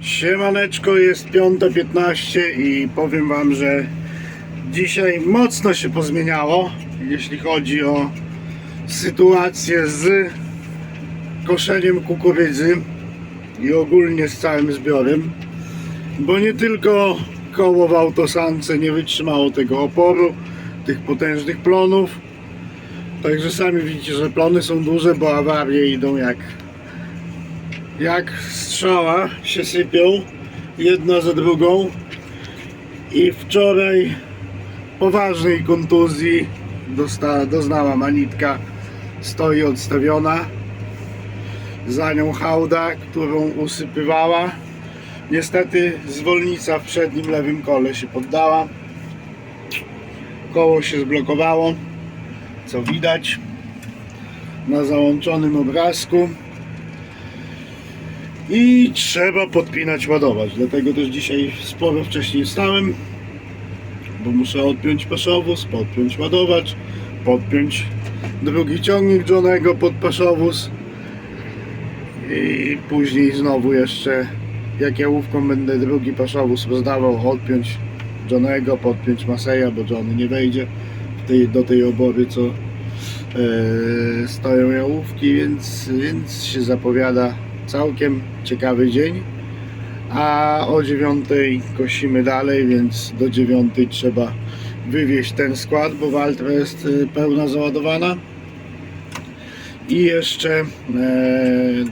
Siemaneczko, jest 5.15 i powiem Wam, że dzisiaj mocno się pozmieniało, jeśli chodzi o sytuację z koszeniem kukurydzy i ogólnie z całym zbiorem, bo nie tylko koło w autosance nie wytrzymało tego oporu, tych potężnych plonów, także sami widzicie, że plony są duże, bo awarie idą jak jak strzała się sypią jedna za drugą. I wczoraj poważnej kontuzji dosta, doznała Manitka. Stoi odstawiona. Za nią hałda, którą usypywała. Niestety zwolnica w przednim lewym kole się poddała. Koło się zblokowało. Co widać? Na załączonym obrazku i trzeba podpinać, ładować. Dlatego też dzisiaj sporo wcześniej wstałem, bo muszę odpiąć paszowóz, podpiąć ładować, podpiąć drugi ciągnik Johnego pod paszowóz i później znowu jeszcze jak ja łówką będę drugi paszowóz rozdawał, odpiąć Johnego, podpiąć Maseja, bo Johnny nie wejdzie tej, do tej obory, co e, stoją jałówki, więc, więc się zapowiada całkiem ciekawy dzień. A o 9 kosimy dalej, więc do 9 trzeba wywieźć ten skład, bo Waltra jest y, pełna załadowana. I jeszcze e,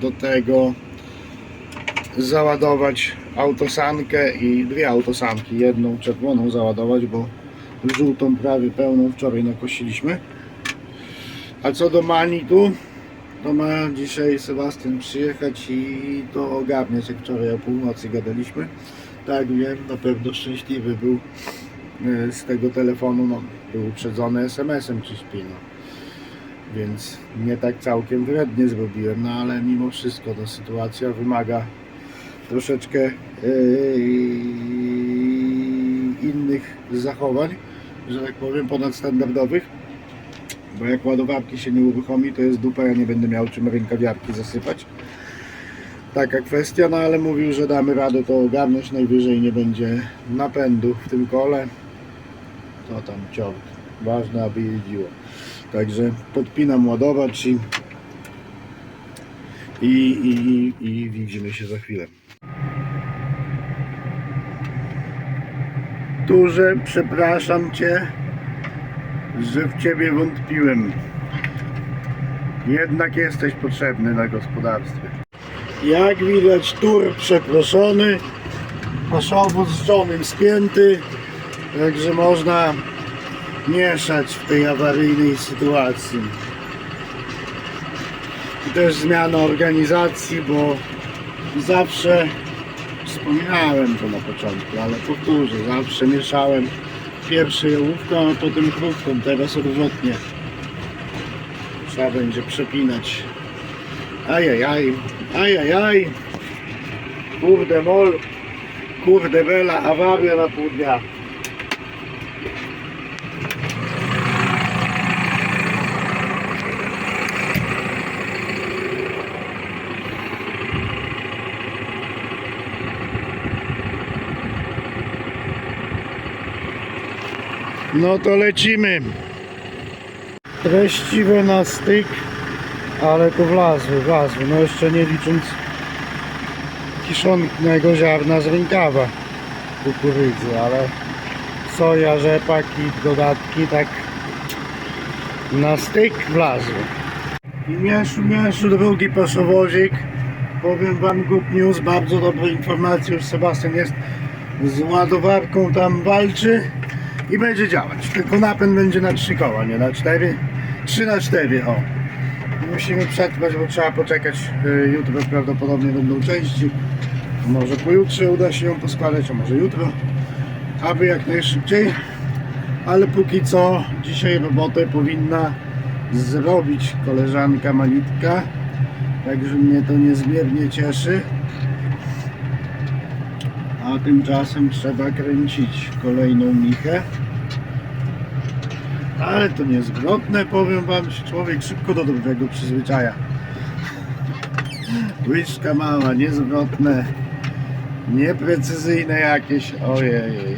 do tego załadować autosankę i dwie autosanki. Jedną czerwoną załadować, bo żółtą prawie pełną wczoraj nakosiliśmy. A co do manitu, to ma dzisiaj Sebastian przyjechać i to ogarniać, jak wczoraj o północy gadaliśmy. Tak wiem, na pewno szczęśliwy był e, z tego telefonu, no, był uprzedzony SMS-em czy śpi, no. Więc nie tak całkiem wrednie zrobiłem, no ale mimo wszystko ta sytuacja wymaga troszeczkę e, innych zachowań, że tak powiem, ponadstandardowych bo jak ładowarki się nie uruchomi, to jest dupa, ja nie będę miał czym rękawiarki zasypać. Taka kwestia, no ale mówił, że damy radę to ogarnąć, najwyżej nie będzie napędu w tym kole. To tam ciąg, ważne aby jeździło. Także podpinam ładować i, i, i, i widzimy się za chwilę. Duże, przepraszam Cię, że w Ciebie wątpiłem. Jednak jesteś potrzebny na gospodarstwie. Jak widać tur przeproszony, paszowóz z żonym spięty, także można mieszać w tej awaryjnej sytuacji. I też zmiana organizacji, bo zawsze wspominałem to na początku, ale powtórzę, zawsze mieszałem pierwszy jałówką, a potem krówką, teraz odwrotnie. Trzeba będzie przepinać. Ajajaj, ajajaj. Kurde mol, kurde bela, awaria na pół dnia. No to lecimy. Treściwe na styk, ale to wlazły, wlazły. No jeszcze nie licząc kiszonego ziarna z rękawa kukurydzy, ale soja, rzepak i dodatki tak na styk wlazły. I mieszu, mieszu drugi paszowozik. Powiem wam good news, bardzo dobre informacje, już Sebastian jest z ładowarką tam walczy i będzie działać. Tylko napęd będzie na 3 koła, nie na 4. 3 na 4, o. Musimy przetrwać, bo trzeba poczekać. y, Jutro prawdopodobnie będą części. Może pojutrze uda się ją poskładać, a może jutro. Aby jak najszybciej. Ale póki co dzisiaj robotę powinna zrobić koleżanka Manitka. Także mnie to niezmiernie cieszy. A tymczasem trzeba kręcić kolejną michę. Ale to niezwrotne, powiem wam, się człowiek szybko do dobrego przyzwyczaja. Łyżka mała, niezwrotne. Nieprecyzyjne jakieś. Ojej.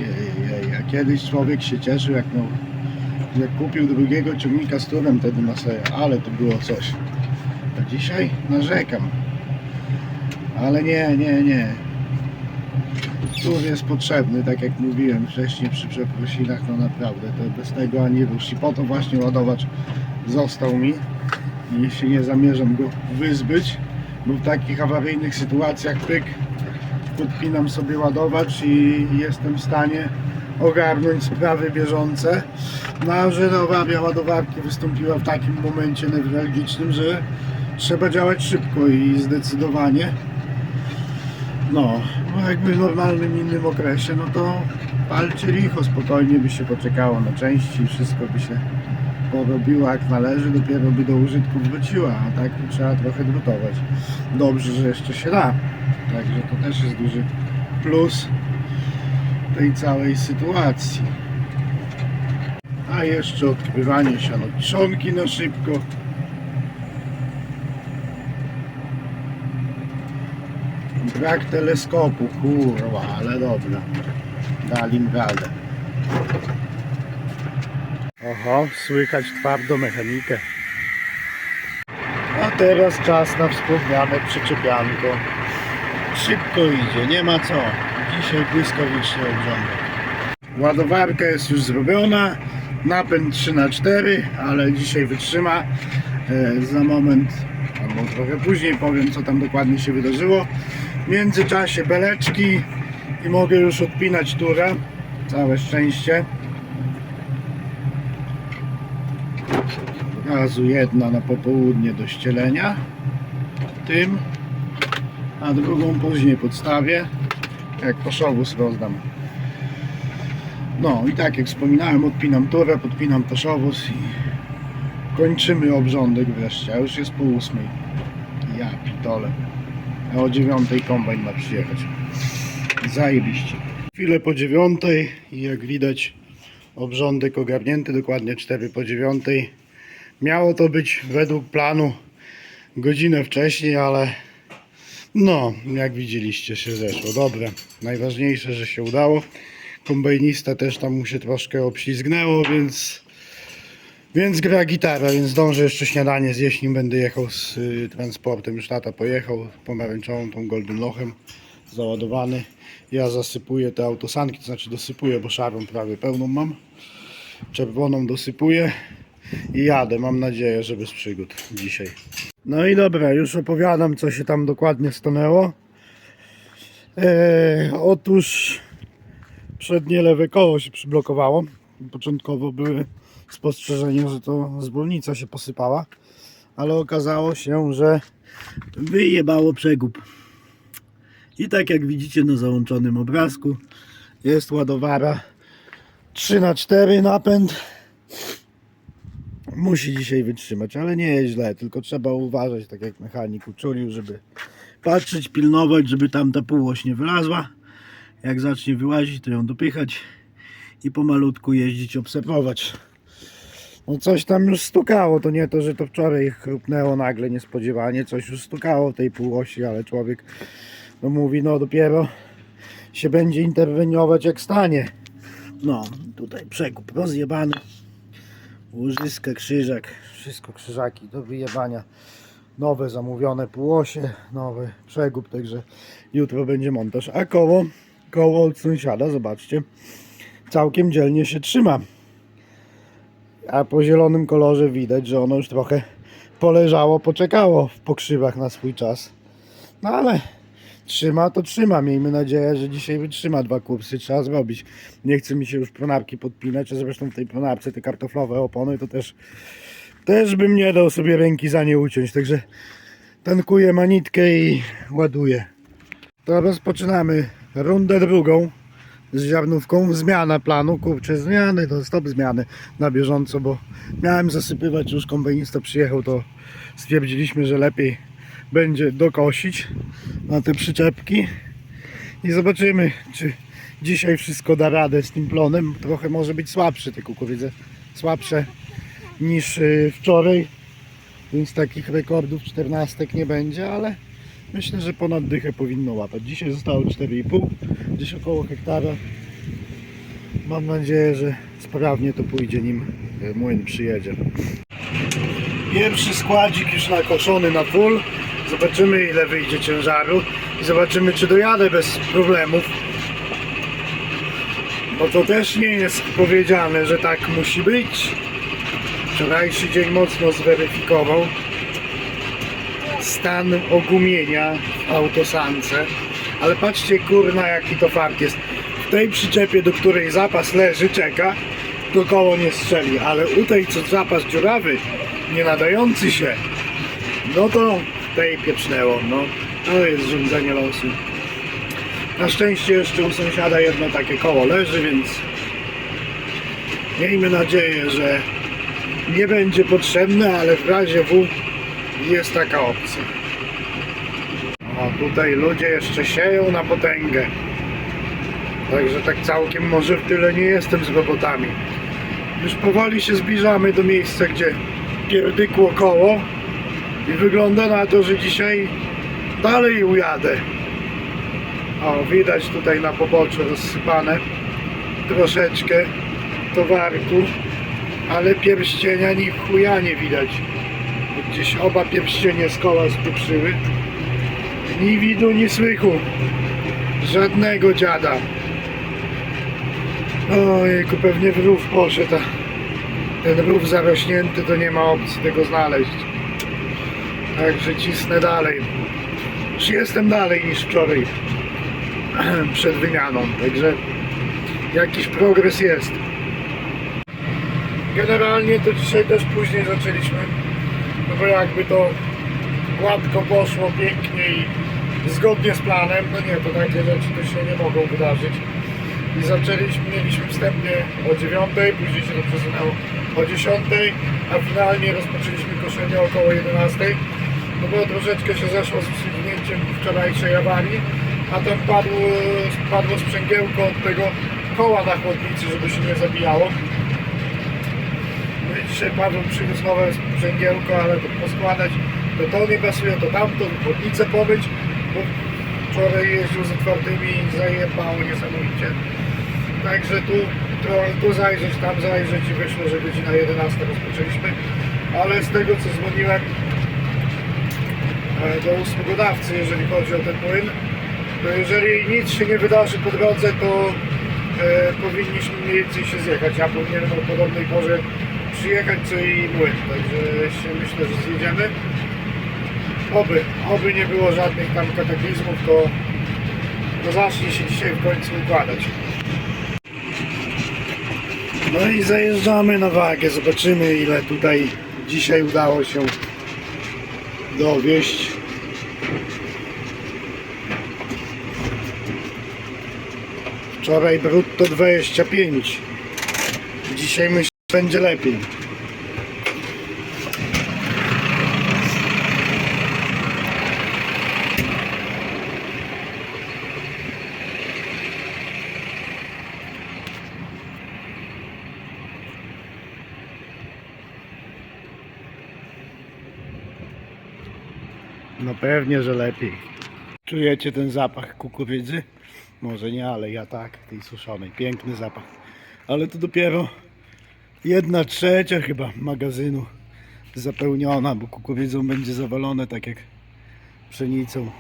A kiedyś człowiek się cieszył, jak, miał, jak kupił drugiego ciągnika z turem wtedy na serio. Ale to było coś. A dzisiaj narzekam. Ale nie, nie, nie. Tur jest potrzebny, tak jak mówiłem wcześniej przy przeprosinach, no naprawdę, to bez tego ani rusz. I po to właśnie ładowacz został mi. I jeśli nie zamierzam go wyzbyć, bo w takich awaryjnych sytuacjach pyk, podpinam sobie ładowacz i jestem w stanie ogarnąć sprawy bieżące. No a że awaria ładowarki wystąpiła w takim momencie newralgicznym, że trzeba działać szybko i zdecydowanie. No, no jakby w normalnym innym okresie, no to palcie licho, spokojnie by się poczekało na części, wszystko by się porobiło jak należy, dopiero by do użytku wróciła, a tak trzeba trochę drutować. Dobrze, że jeszcze się da, także to też jest duży plus tej całej sytuacji. A jeszcze odkrywanie sianokiszonki na szybko. Brak teleskopu, kurwa, ale dobra. Dali im radę. Oho, słychać twardo mechanikę. A teraz czas na wspomniane przyczepianko. Szybko idzie, nie ma co. Dzisiaj błyskawicznie obrządek. Ładowarka jest już zrobiona. Napęd 3 na 4 ale dzisiaj wytrzyma. E, za moment, albo trochę później powiem, co tam dokładnie się wydarzyło. Międzyczasie beleczki i mogę już odpinać turę. Całe szczęście. Razu jedna na popołudnie do ścielenia. Tym. A drugą później podstawię. Jak koszowóz rozdam. No i tak jak wspominałem, odpinam turę, podpinam toszowóz i kończymy obrządek wreszcie. A już jest po ósmej. Ja pitole. O dziewiątej kombajn ma przyjechać. Zajebiście. Chwilę po dziewiątej i jak widać obrządek ogarnięty, dokładnie 4 po dziewiątej. Miało to być według planu godzinę wcześniej, ale no, jak widzieliście się zeszło. Dobra, najważniejsze, że się udało. Kombajnista też tam mu się troszkę obślizgnęło, więc więc gra gitara, więc zdążę jeszcze śniadanie zjeść, nim będę jechał z y, transportem. Już tata pojechał pomarańczową, tą Golden Lochem załadowany. Ja zasypuję te autosanki, to znaczy dosypuję, bo szarą prawie pełną mam. Czerwoną dosypuję i jadę. Mam nadzieję, że bez przygód dzisiaj. No i dobra, już opowiadam, co się tam dokładnie stanęło. Eee, otóż przednie lewe koło się przyblokowało. Początkowo były spostrzeżenia, że to zwolnica się posypała, ale okazało się, że wyjebało przegub. I tak jak widzicie na załączonym obrazku, jest ładowara 3 na 4 napęd. Musi dzisiaj wytrzymać, ale nie jest źle, tylko trzeba uważać, tak jak mechanik uczulił, żeby patrzeć, pilnować, żeby tam ta półoś nie wylazła. Jak zacznie wyłazić, to ją dopychać i pomalutku jeździć, obserwować. No coś tam już stukało, to nie to, że to wczoraj chrupnęło nagle niespodziewanie, coś już stukało w tej półosi, ale człowiek no mówi, no dopiero się będzie interweniować jak stanie. No, tutaj przekup rozjebany, łożyska, krzyżak, wszystko krzyżaki do wyjebania. Nowe zamówione półosie, nowy przegub, także jutro będzie montaż. A koło, koło od sąsiada, zobaczcie, całkiem dzielnie się trzyma. A po zielonym kolorze widać, że ono już trochę poleżało, poczekało w pokrzywach na swój czas. No ale trzyma to trzyma. Miejmy nadzieję, że dzisiaj wytrzyma dwa kursy. Trzeba zrobić. Nie chce mi się już pronarki podpinać, a zresztą w tej pronarce te kartoflowe opony to też też bym nie dał sobie ręki za nie uciąć. Także tankuję manitkę i ładuję. To rozpoczynamy rundę drugą z ziarnówką. Zmiana planu, kurczę, zmiany, to stop zmiany na bieżąco, bo miałem zasypywać, już kombajnista przyjechał, to stwierdziliśmy, że lepiej będzie dokosić na te przyczepki i zobaczymy, czy dzisiaj wszystko da radę z tym plonem. Trochę może być słabszy te kukurydze, słabsze niż y, wczoraj, więc takich rekordów czternastek nie będzie, ale Myślę, że ponad dychę powinno łapać. Dzisiaj zostało 4,5, gdzieś około hektara. Mam nadzieję, że sprawnie to pójdzie nim e, młyn przyjedzie. Pierwszy składzik już nakoszony na full. Zobaczymy ile wyjdzie ciężaru i zobaczymy czy dojadę bez problemów. Bo to też nie jest powiedziane, że tak musi być. Wczorajszy dzień mocno zweryfikował stan ogumienia w autosance. Ale patrzcie kurna jaki to fakt jest. W tej przyczepie, do której zapas leży, czeka, to koło nie strzeli. Ale u tej, co zapas dziurawy, nie nadający się, no to tej pieprznęło. No, to jest rządzenie losu. Na szczęście jeszcze u sąsiada jedno takie koło leży, więc miejmy nadzieję, że nie będzie potrzebne, ale w razie W jest taka opcja. Tutaj ludzie jeszcze sieją na potęgę. Także tak całkiem może w tyle nie jestem z robotami. Już powoli się zbliżamy do miejsca, gdzie pierdykło koło i wygląda na to, że dzisiaj dalej ujadę. O, widać tutaj na poboczu rozsypane troszeczkę towarku, ale pierścienia ni chuja nie widać. Gdzieś oba pierścienie z koła spieprzyły. Ni widu, ni słychu. Żadnego dziada. Ojejku, pewnie w rów poszedł. Ten rów zarośnięty to nie ma opcji tego znaleźć. Także cisnę dalej. Już jestem dalej niż wczoraj przed wymianą. Także jakiś progres jest. Generalnie to dzisiaj też później zaczęliśmy. No bo jakby to gładko poszło, pięknie i zgodnie z planem, no nie, to takie rzeczy to się nie mogą wydarzyć. I zaczęliśmy, mieliśmy wstępnie o 9, później się to przesunęło o 10, a finalnie rozpoczęliśmy koszenie około 11. No bo troszeczkę się zeszło z wstrzymnięciem wczorajszej awarii, a tam padło, padło sprzęgiełko od tego koła na chłodnicy, żeby się nie zabijało. No i dzisiaj Paweł przywiózł nowe sprzęgiełko, ale to poskładać to to nie pasuje, to tamto, chłodnicę pomyć, bo wczoraj jeździł z otwartymi i zajebało niesamowicie. Także tu, tu zajrzeć, tam zajrzeć i wyszło, że godzina 11 rozpoczęliśmy. Ale z tego co dzwoniłem e, do usługodawcy, jeżeli chodzi o ten płyn, to jeżeli nic się nie wydarzy po drodze, to e, powinniśmy mniej więcej się zjechać. Ja powinienem o podobnej porze przyjechać, co i młyn. Także się myślę, że zjedziemy. Oby, oby nie było żadnych tam kataklizmów, to, to zacznie się dzisiaj w końcu układać. No i zajeżdżamy na wagę, zobaczymy ile tutaj dzisiaj udało się dowieść. Wczoraj brutto 25. Dzisiaj myślę, że będzie lepiej. No pewnie, że lepiej. Czujecie ten zapach kukurydzy? Może nie, ale ja tak, tej suszonej. Piękny zapach. Ale to dopiero jedna trzecia chyba magazynu zapełniona, bo kukurydzą będzie zawalone tak jak pszenicą.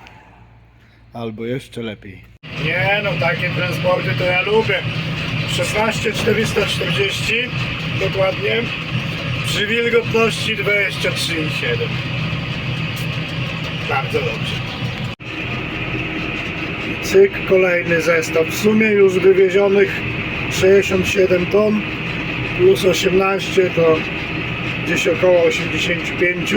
Albo jeszcze lepiej. Nie no, takie transporty to ja lubię. 16440 dokładnie. Przy wilgotności 23,7. Bardzo dobrze. Cyk, kolejny zestaw. W sumie już wywiezionych 67 ton plus 18 to gdzieś około 85.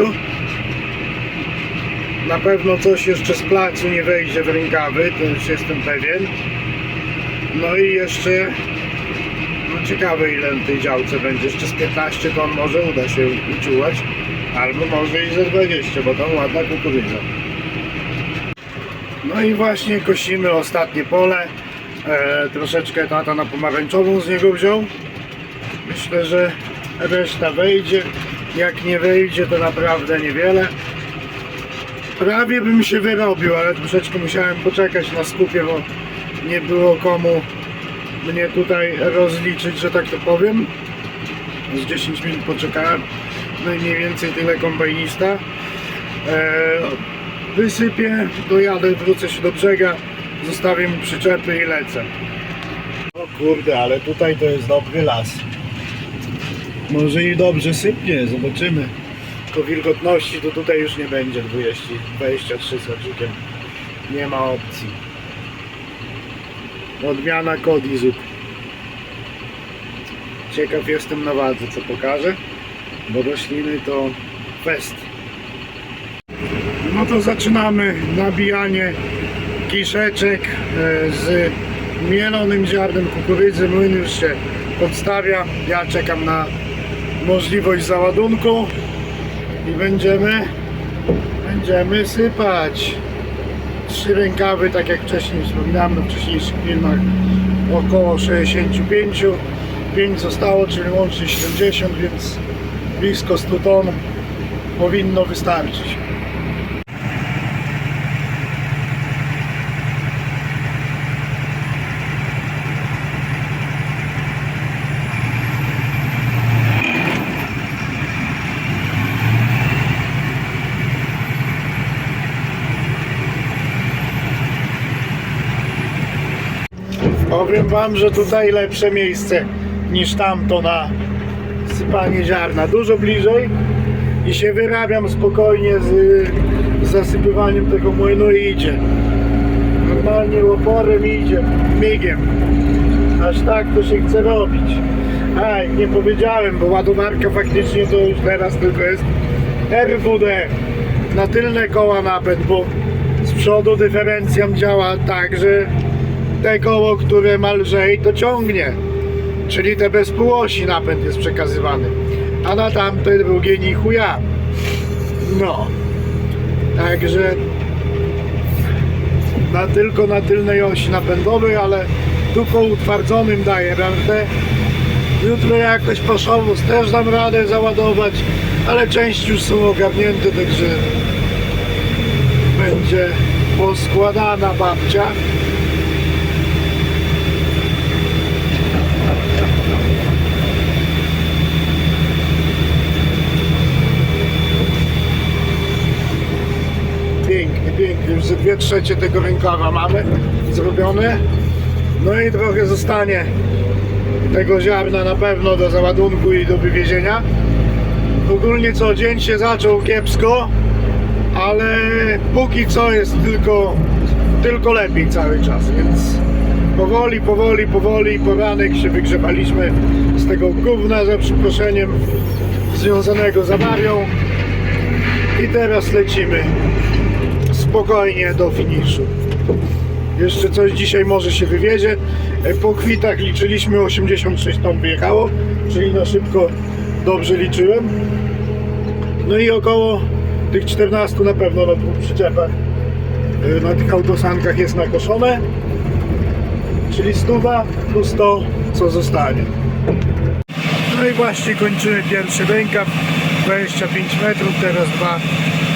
Na pewno coś jeszcze z placu nie wejdzie w rękawy, to już jestem pewien. No i jeszcze no ciekawe ile na tej działce będzie. Jeszcze z 15 ton może uda się uczułać. Albo może i ze 20, bo tam ładna kukurydza. No i właśnie kosimy ostatnie pole. E, troszeczkę tata na pomarańczową z niego wziął. Myślę, że reszta wejdzie. Jak nie wejdzie, to naprawdę niewiele. Prawie bym się wyrobił, ale troszeczkę musiałem poczekać na skupie, bo nie było komu mnie tutaj rozliczyć, że tak to powiem. Z 10 minut poczekałem. Mniej więcej tyle kombajnista. Eee, wysypię, dojadę, wrócę się do brzega, zostawię mu przyczepy i lecę. O kurde, ale tutaj to jest dobry las. Może i dobrze sypnie, zobaczymy. Tylko wilgotności to tutaj już nie będzie 20, 23 z haczykiem. Nie ma opcji. Odmiana Kodizuk. Ciekaw jestem na wadze, co pokaże, bo rośliny to fest. No to zaczynamy nabijanie kiszeczek e, z mielonym ziarnem kukurydzy. Młyn już się podstawia. Ja czekam na możliwość załadunku i będziemy będziemy sypać. Trzy rękawy, tak jak wcześniej wspominałem na wcześniejszych filmach, około 65. 5 zostało, czyli łącznie 70, więc blisko 100 ton powinno wystarczyć. Powiem wam, że tutaj lepsze miejsce niż tamto na sypanie ziarna. Dużo bliżej i się wyrabiam spokojnie z, z zasypywaniem tego młynu i idzie. Normalnie łoporem idzie, migiem. Aż tak to się chce robić. A, nie powiedziałem, bo ładowarka faktycznie to już teraz tylko jest RWD na tylne koła napęd, bo z przodu dyferencjam działa tak, że te koło, które ma lżej, to ciągnie. Czyli te bez półosi napęd jest przekazywany. A na tamte drugie ni chuja. No. Także na, tylko na tylnej osi napędowej, ale tu po utwardzonym daje radę. Jutro jakoś paszowóz też dam radę załadować, ale części już są ogarnięte, także będzie poskładana babcia. Pięknie, pięknie. Już ze dwie trzecie tego rękawa mamy zrobione. No i trochę zostanie tego ziarna na pewno do załadunku i do wywiezienia. Ogólnie co dzień się zaczął kiepsko, ale póki co jest tylko, tylko lepiej cały czas, więc powoli, powoli, powoli poranek się wygrzebaliśmy z tego gówna za przeproszeniem związanego z awarią i teraz lecimy spokojnie do finiszu. Jeszcze coś dzisiaj może się wywiezie. E, Po kwitach liczyliśmy 86 ton wyjechało, czyli na szybko dobrze liczyłem. No i około tych 14 na pewno na dwóch przyczepach e, na tych autosankach jest nakoszone. Czyli stuwa plus to, co zostanie. No i właśnie kończymy pierwszy rękaw. 25 metrów, teraz dwa,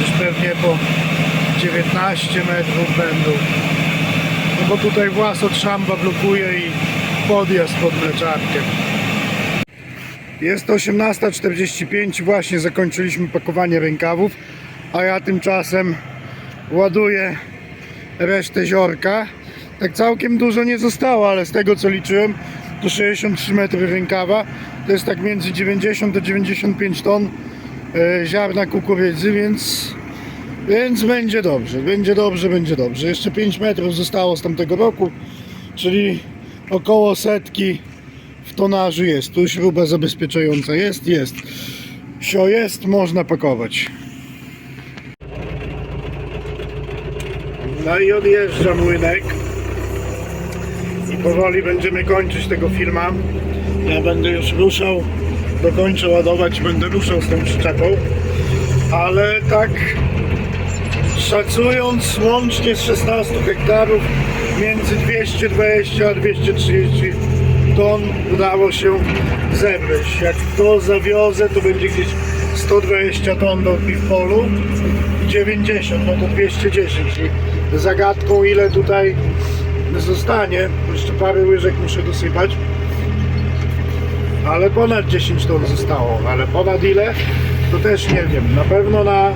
już pewnie po 19 metrów będą. No bo tutaj włas od szamba blokuje i podjazd pod mleczarkę. Jest 18.45, właśnie zakończyliśmy pakowanie rękawów, a ja tymczasem ładuję resztę ziorka. Tak całkiem dużo nie zostało, ale z tego co liczyłem, to 63 metry rękawa, to jest tak między 90 a 95 ton e, ziarna kukurydzy, więc więc będzie dobrze, będzie dobrze, będzie dobrze. Jeszcze 5 metrów zostało z tamtego roku, czyli około setki w tonażu jest. Tu śruba zabezpieczająca jest, jest. Sio jest, można pakować. No i odjeżdża młynek. I powoli będziemy kończyć tego filma. Ja będę już ruszał, dokończę ładować, będę ruszał z tą przyczepą. Ale tak szacując łącznie z 16 hektarów między 220 a 230 ton udało się zebrać. Jak to zawiozę, to będzie gdzieś 120 ton do polu 90, no to 210 i zagadką ile tutaj zostanie, jeszcze parę łyżek muszę dosypać ale ponad 10 ton zostało, ale ponad ile to też nie wiem, na pewno na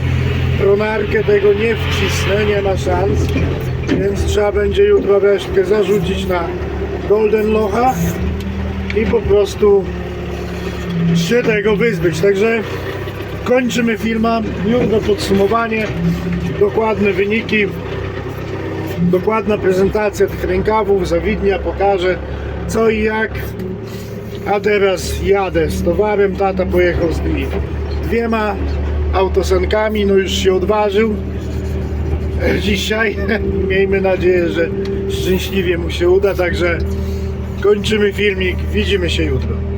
pronarkę tego nie wcisnę, nie ma szans więc trzeba będzie jutro resztkę zarzucić na Golden Locha i po prostu się tego wyzbyć, także kończymy filma, jutro podsumowanie, dokładne wyniki, dokładna prezentacja tych rękawów, zawidnia, pokażę co i jak. A teraz jadę z towarem, tata pojechał z tymi dwiema autosankami, no już się odważył dzisiaj. Miejmy nadzieję, że szczęśliwie mu się uda, także kończymy filmik, widzimy się jutro.